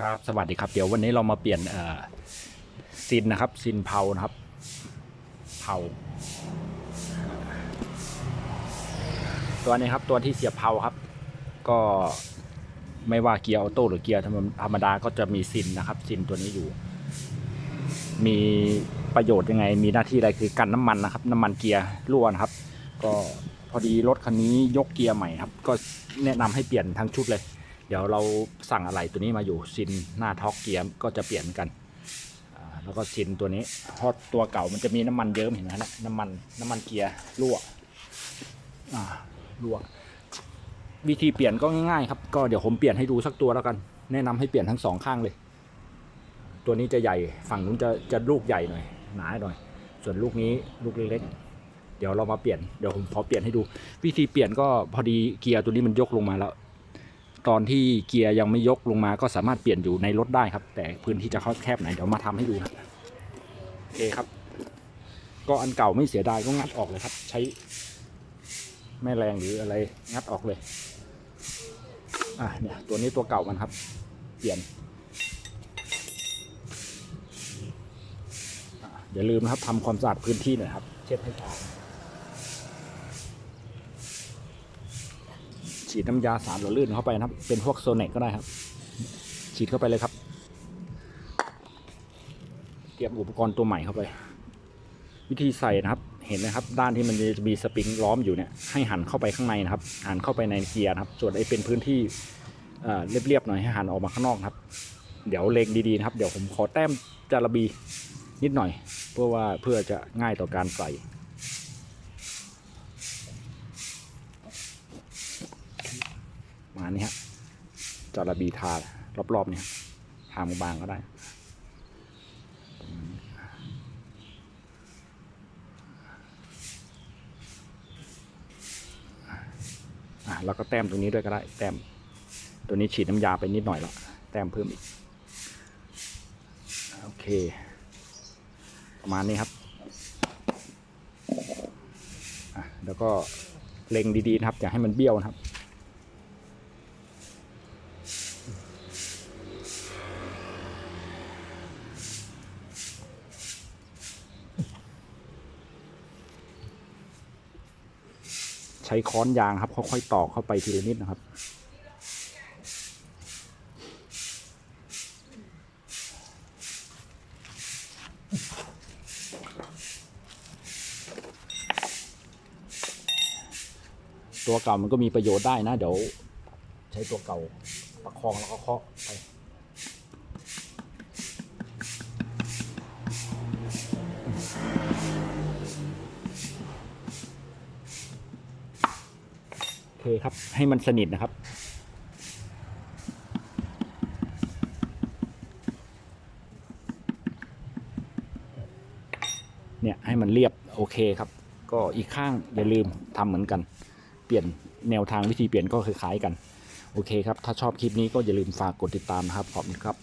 ครับสวัสดีครับเดี๋ยววันนี้เรามาเปลี่ยนเอ่อซินนะครับซินเผานะครับเผาตัวนี้ครับตัวที่เสียบเผาครับ ก็ไม่ว่าเกียร์ออโต้หรือเกียร์ธรรมดาก็จะมีซินนะครับซินตัวนี้อยู่ มีประโยชน์ยังไง มีหน้าที่อะไรคือกันน้ำมันนะครับ น้ำมันเกียร์รั่วนะครับ ก็พอดีรถคันนี้ยกเกียร์ใหม่ครับ ก็แนะนำให้เปลี่ยนทั้งชุดเลย เดี๋ยวเราสั่งอะไรตัวนี้มาอยู่ซินหน้าท็อกเกียร์ก็จะเปลี่ยนกันแล้วก็ซินตัวนี้เพราะตัวเก่ามันจะมีน้ำมันเยิ้มเห็นไหมนะน้ำมันน้ำมันเกียร์รั่วอ่ารั่ว วิธีเปลี่ยนก็ง่ายๆครับก็เดี๋ยวผมเปลี่ยนให้ดูสักตัวแล้วกัน แนะนำให้เปลี่ยนทั้งสองข้างเลย ตัวนี้จะใหญ่ฝั่งนู้นจะจะลูกใหญ่หน่อยหนาหน่อย ส่วนลูกนี้ลูกเล็กๆเดี๋ยวเรามาเปลี่ยน เดี๋ยวผมขอเปลี่ยนให้ดู วิธีเปลี่ยนก็พอดีเกียร์ตัวนี้มันยกลงมาแล้ว ตอนที่เกียร์ยังไม่ยกลงมาก็สามารถเปลี่ยนอยู่ในรถได้ครับ แต่พื้นที่จะแคบไหนเดี๋ยวมาทำให้ดูนะโอเคครับ ก็อันเก่าไม่เสียดายก็งัดออกเลยครับ ใช้แม่แรงหรืออะไรงัดออกเลยอะเนี่ยตัวนี้ตัวเก่ามันครับ เปลี่ยนอะอย่าลืมนะครับทำความสะอาดพื้นที่หน่อยครับ เช็ดให้สะอาด ฉีดน้ำยาสารหล่อลื่นเข้าไปนะครับ เป็นพวกโซเนกก็ได้ครับ ฉีดเข้าไปเลยครับ เตรียมอุปกรณ์ตัวใหม่เข้าไป วิธีใส่นะครับ เห็นไหมครับ ด้านที่มันจะมีสปริงล้อมอยู่เนี่ย ให้หันเข้าไปข้างในนะครับ หันเข้าไปในเกียร์นะครับ ส่วนไอ้เป็นพื้นที่เรียบๆหน่อยให้หันออกมาข้างนอกครับ เดี๋ยวเล็งดีๆนะครับ เดี๋ยวผมขอแต้มจาระบีนิดหน่อย เพื่อว่าเพื่อจะง่ายต่อการใส่ มานี่ฮะจาระบีทารอบๆเนี่ยทาบางๆก็ได้แล้วก็แต้มตรงนี้ด้วยก็ได้ แต้มตัวนี้ฉีดน้ำยาไปนิดหน่อยแล้วแต้มเพิ่มอีก โอเค ประมาณนี้ครับแล้วก็เล็งดีๆนะครับอย่าให้มันเบี้ยวนะครับ ใช้ค้อนยางครับค่อยๆตอกเข้าไปทีละนิดนะครับ ตัวเก่ามันก็มีประโยชน์ได้นะ เดี๋ยว ใช้ตัวเก่าประคองแล้วก็เคาะไป เคครับ ให้มันสนิทนะครับ เนี่ยให้มันเรียบโอเคครับ ก็อีกข้างอย่าลืมทำเหมือนกัน เปลี่ยนแนวทางวิธีเปลี่ยนก็คล้ายๆกัน โอเคครับ ถ้าชอบคลิปนี้ก็อย่าลืมฝากกดติดตามนะครับ ขอบคุณครับ